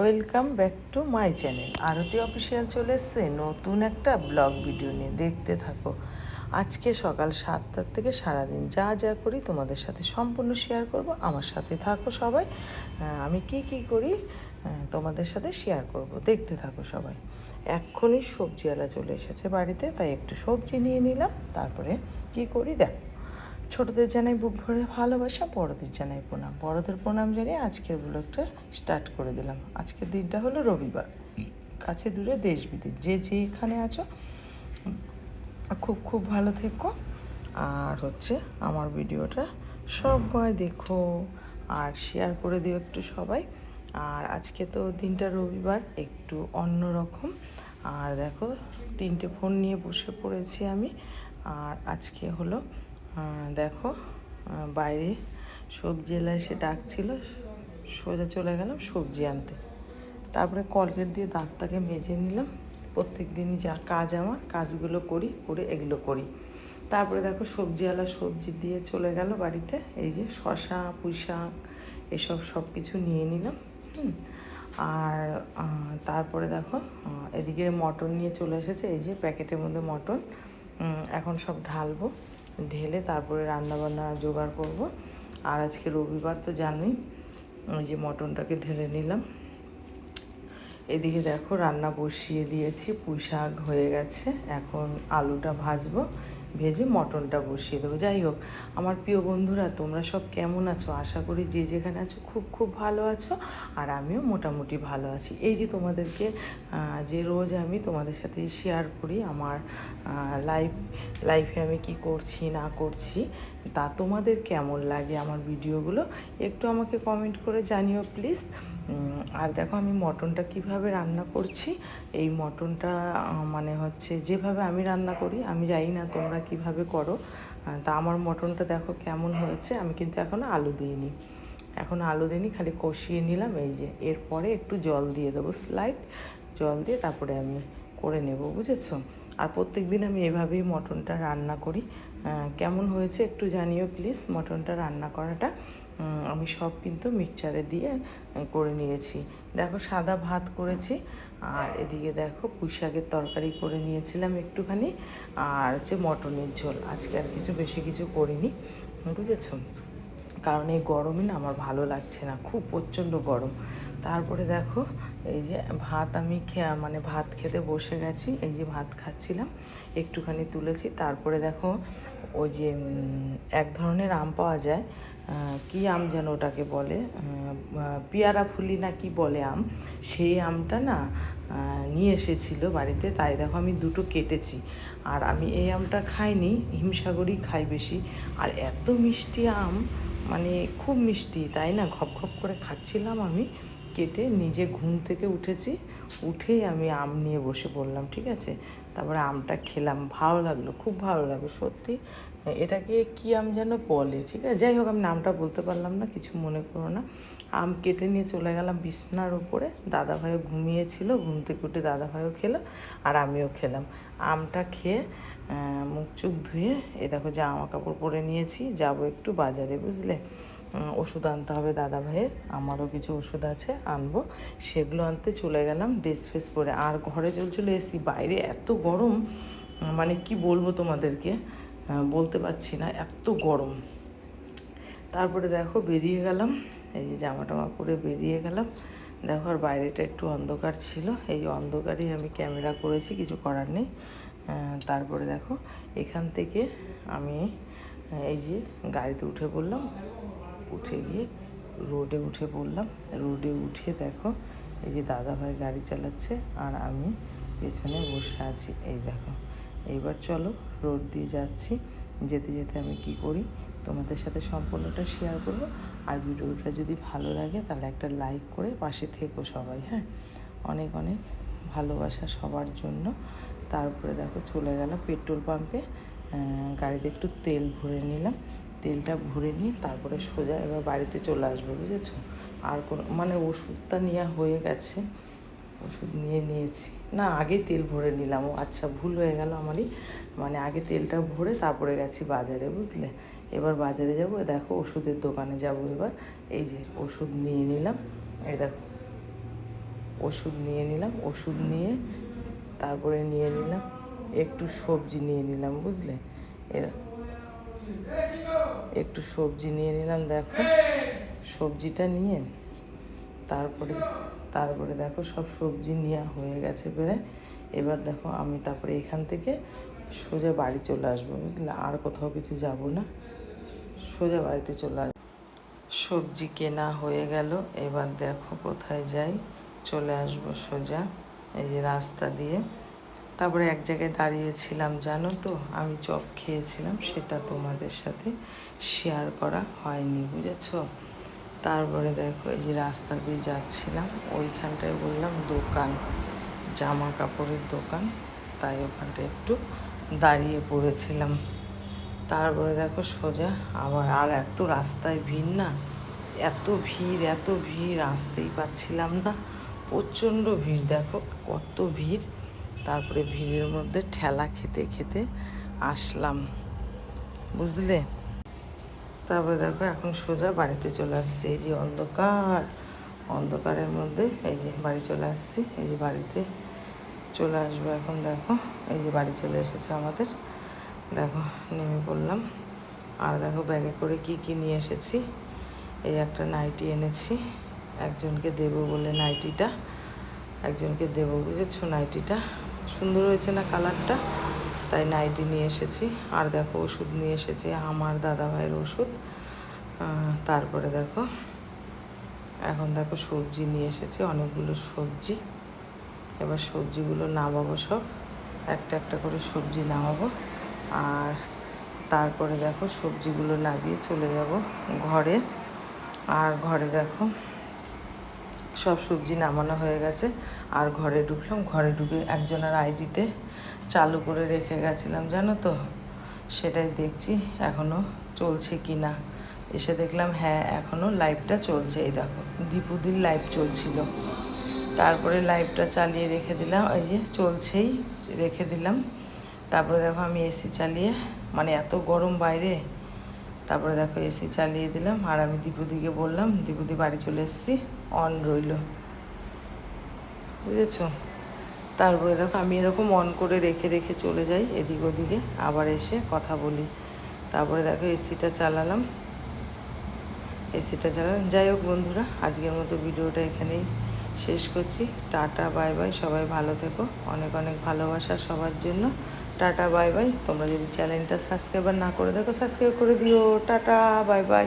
Welcome back to my channel. Arati official চলে এসছে নতুন একটা ব্লগ ভিডিও নিয়ে। দেখতে থাকো। আজকে সকাল সাতটার থেকে সারাদিন যা যা করি তোমাদের সাথে সম্পূর্ণ শেয়ার করব। আমার সাথে থাকো সবাই। আমি কি কি করি তোমাদের সাথে শেয়ার করব। দেখতে থাকো সবাই। এক্ষুনি সবজিওয়ালা চলে এসেছে বাড়িতে, তাই একটু সবজি নিয়ে নিলাম। তারপরে কি করি, দেখো। ছোটদের জানাই বুক ভরে ভালোবাসা, বড়দের জানাই প্রণাম। বড়দের প্রণাম জানিয়ে আজকের ব্লগটা স্টার্ট করে দিলাম। আজকের দিনটা হলো রবিবার। কাছে দূরে দেশ বিদেশ। যে যেখানে আছো, খুব খুব ভালো থেকো। আর হচ্ছে আমার ভিডিওটা সবাই দেখো আর শেয়ার করে দিও একটু সবাই। আর আজকে তো দিনটা রবিবার, একটু অন্য রকম। আর দেখো, তিনটে ফোন নিয়ে বসে পড়েছি আমি। আর আজকে হলো দেখো বাইরে সবজি এলা এসে ডাকছিল, সোজা চলে গেলাম সবজি আনতে। তারপরে কলগেট দিয়ে দাঁতটাকে মেজে নিলাম। প্রত্যেক দিনই যা কাজ আমার, কাজগুলো করি, করে এগুলো করি। তারপরে দেখো সবজিওয়ালা সবজি দিয়ে চলে গেল বাড়িতে। এই যে শশা পুঁই শাক এসব সব কিছু নিয়ে নিলাম, হুম। আর তারপরে দেখো এদিকে মটন নিয়ে চলে এসেছে, এই যে প্যাকেটের মধ্যে মটন এখন সব ঢালবো। ঢেলে তারপরে রান্নাবান্না জোগাড় করব। আর আজকে রবিবার তো জানি ওই যে মটনটাকে ঢেলে নিলাম। এদিকে দেখো রান্না বসিয়ে দিয়েছি, পুঁই শাক হয়ে গেছে, এখন আলুটা ভাজবো। ভেজে মটনটা বসিয়ে দেবো। যাই হোক, আমার প্রিয় বন্ধুরা, তোমরা সব কেমন আছো? আশা করি যে যেখানে আছো খুব খুব ভালো আছো, আর আমিও মোটামুটি ভালো আছি। এই যে তোমাদেরকে যে রোজ আমি তোমাদের সাথে শেয়ার করি আমার লাইফ লাইফে আমি কি করছি, না করছি তা তোমাদের কেমন লাগে আমার ভিডিওগুলো? একটু আমাকে কমেন্ট করে জানিও প্লিজ আর দেখো আমি মটনটা কীভাবে রান্না করছি। এই মটনটা মানে হচ্ছে যেভাবে আমি রান্না করি, আমি জানি না তোমরা কীভাবে করো। তা আমার মটনটা দেখো কেমন হয়েছে, আমি কিন্তু এখনও আলু দিইনি। এখন আলু দিইনি, খালি কষিয়ে নিলাম, এই যে এরপরে একটু জল দিয়ে দেবো স্লাইড জল দিয়ে তারপরে আমি করে নেব, বুঝেছ? আর প্রত্যেক দিন আমি এভাবেই মটনটা রান্না করি। কেমন হয়েছে একটু জানিও প্লিজ মটনটা রান্না করাটা আমি সব কিন্তু মিক্সচারে দিয়ে করে নিয়েছি। দেখো সাদা ভাত করেছি, আর এদিকে দেখো পুঁই শাকের তরকারি করে নিয়েছিলাম একটুখানি, আর হচ্ছে মটনের ঝোল। আজকে আর কিছু বেশি কিছু করিনি, বুঝেছ? কারণ এই গরমে না আমার ভালো লাগছে না, খুব প্রচণ্ড গরম। তারপরে দেখো, এই যে ভাত আমি খেয়া মানে ভাত খেতে বসে গেছি, এই যে ভাত খাচ্ছিলাম, একটুখানি তুলেছি। তারপরে দেখো, ওই যে এক ধরনের আম পাওয়া যায় কি আম যেন ওটাকে বলে পিয়ারা ফুলি না কি বলে আম, সেই আমটা না নিয়ে এসেছিল বাড়িতে, তাই দেখো আমি দুটো কেটেছি। আর আমি এই আমটা খাইনি, হিমসাগরই খাই বেশি। আর এত মিষ্টি আম মানে খুব মিষ্টি, তাই না? ঘপ ঘপ করে খাচ্ছিলাম আমি। কেটে নিজে ঘুম থেকে উঠেছি, উঠেই আমি আম নিয়ে বসে পড়লাম, ঠিক আছে? তারপরে আমটা খেলাম, ভালো লাগল, খুব ভালো লাগল, সত্যি। এটাকে কি আম যেন বলে, ঠিক আছে? যাই হোক, আমি নামটা বলতে পারলাম না, কিছু মনে করো না। আম কেটে নিয়ে চলে গেলাম বিছনার ওপরে দাদা ভাইও ঘুমিয়েছিল, ঘুম থেকে উঠে দাদা ভাইও খেলো, আর আমিও খেলাম। আমটা খেয়ে মুখ চুখ ধুয়ে, এ দেখো জামা কাপড় পরে নিয়েছি, যাব একটু বাজারে, বুঝলে? ওষুধ আনতে হবে দাদা ভাইয়ের। আমারও কিছু ওষুধ আছে, আনব। সেগুলো আনতে চলে গেলাম ড্রেস ফেস পরে। আর ঘরে চলছিল এসি, বাইরে এত গরম মানে কি বলব তোমাদেরকে বলতে পারছি না, এত গরম। তারপরে দেখো বেরিয়ে গেলাম, এই যে জামা টামা পরে বেরিয়ে গেলাম। দেখো আর বাইরেটা একটু অন্ধকার ছিল, এই অন্ধকারেই আমি ক্যামেরা করেছি, কিছু করার নেই। তারপরে দেখো এখান থেকে আমি, এই যে গাড়িতে উঠে পড়লাম। উঠে গিয়ে রোডে উঠে পড়লাম রোডে উঠে দেখো, এই যে দাদা ভাই গাড়ি চালাচ্ছে আর আমি পেছনে বসে আছি, এই দেখো। এইবার চলো রোড দিয়ে যাচ্ছি, যেতে যেতে আমি কি করি, তোমাদের সাথে সম্পূর্ণটা শেয়ার করব। আর ভিডিওটা যদি ভালো লাগে তাহলে একটা লাইক করে পাশে থেকো সবাই হ্যাঁ? অনেক অনেক ভালোবাসা সবার জন্য। তারপরে দেখো চলে গেল পেট্রোল পাম্পে গাড়িতে একটু তেল ভরে নিলাম। তেলটা ভরে নিয়ে তারপরে সোজা এবার বাড়িতে চলে আসব, বুঝেছ? আর কোনো মানে ওষুধটা নেওয়া হয়ে গেছে, ওষুধ নিয়ে নিয়েছি। না, আগে তেল ভরে নিলাম। ও আচ্ছা ভুল হয়ে গেল আমারই। মানে আগে তেলটা ভরে তারপরে গেছি বাজারে, বুঝলে? এবার বাজারে যাব দেখো ওষুধের দোকানে যাব এবার। এই যে, ওষুধ নিয়ে নিলাম। এই দেখো, ওষুধ নিয়ে নিলাম, ওষুধ নিয়ে তারপরে নিয়ে নিলাম, একটু সবজি নিয়ে নিলাম, বুঝলে? এরা একটু সবজি নিয়ে নিলাম, দেখো। সবজিটা নিয়ে তারপরে তারপরে দেখো সব সবজি নেওয়া হয়ে গেছে বেড়ে এবার দেখো আমি তারপরে এখান থেকে সোজা বাড়ি চলে আসব, বুঝলে? আর কোথাও কিছু যাব না। সোজা বাড়িতে চলে আসব সবজি কেনা হয়ে গেল। এবার দেখো কোথায় যাই। চলে আসব সোজা, এই যে রাস্তা দিয়ে। তারপরে এক জায়গায় দাঁড়িয়েছিলাম, জানো তো? আমি চপ খেয়েছিলাম, সেটা তোমাদের সাথে শেয়ার করা হয়নি, বুঝেছ? তারপরে দেখো, এই রাস্তা দিয়ে যাচ্ছিলাম, ওইখানটায় বললাম দোকান জামা কাপড়ের দোকান, তাই ওখানটায় একটু দাঁড়িয়ে পড়েছিলাম। তারপরে দেখো সোজা, আবার আর এত রাস্তায় ভিড় না, এত ভিড় এত ভিড়, আসতেই পাচ্ছিলাম না, প্রচণ্ড ভিড়, দেখো কত ভিড়। তারপরে ভিড়ের মধ্যে ঠেলা খেতে খেতে আসলাম। বুঝলে? তারপরে দেখো, এখন সোজা বাড়িতে চলে আসছি। এই যে অন্ধকার, অন্ধকারের মধ্যে এই যে বাড়ি চলে আসছি। এই যে বাড়িতে চলে আসব এখন, দেখো। এই যে বাড়ি চলে এসেছে আমাদের। দেখো, নেমে পড়লাম। আর দেখো, ব্যাগে করে কি কি নিয়ে এসেছি? এই একটা নাইটি এনেছি। একজনকে দেবো বলে নাইটিটা। একজনকে দেবো বুঝেছ নাইটিটা? সুন্দর হয়েছে না কালারটা, তাই নাইটি নিয়ে এসেছি। আর দেখো ওষুধ নিয়ে এসেছি, আমার দাদা ভাইয়ের ওষুধ তারপরে দেখো, এখন দেখো সবজি নিয়ে এসেছি, অনেকগুলো সবজি। এবার সবজিগুলো নামাবো সব, একটা একটা করে সবজি নামাবো। আর তারপরে দেখো সবজিগুলো নামিয়ে চলে যাব ঘরে। আর ঘরে দেখো সব সবজি নামানো হয়ে গেছে। আর ঘরে ঢুকলাম, ঘরে ঢুকে একজনের আইডিতে চালু করে রেখে গেছিলাম, জানো তো? সেটাই দেখছি এখনও চলছে কি না। এসে দেখলাম হ্যাঁ এখনও লাইভটা চলছে। এই দেখো, দীপুদির লাইভ চলছিল। তারপরে লাইভটা চালিয়ে রেখে দিলাম, এই যে চলছেই, রেখে দিলাম। তারপরে দেখো আমি এসি চালিয়ে মানে এত গরম বাইরে তারপরে দেখো এসি চালিয়ে দিলাম, আর আমি দীপুদিকে বললাম, দীপুদি বাড়ি চলে এসেছি অন রইল। বুঝেছ? তারপরে দেখো আমি এরকম অন করে রেখে রেখে চলে যাই এদিক ওদিকে, আবার এসে কথা বলি। তারপরে দেখো এসিটা চালালাম। এসিটা চালালাম। যাই হোক বন্ধুরা, আজকের মতো ভিডিওটা এখানেই শেষ করছি। টাটা, বাই বাই, সবাই ভালো থেকো। অনেক অনেক ভালোবাসা সবার জন্য। Tata, bye bye. তোমরা যদি চ্যানেলটা সাবস্ক্রাইবার না করে দেখো সাবস্ক্রাইব করে দিও। Tata, bye bye.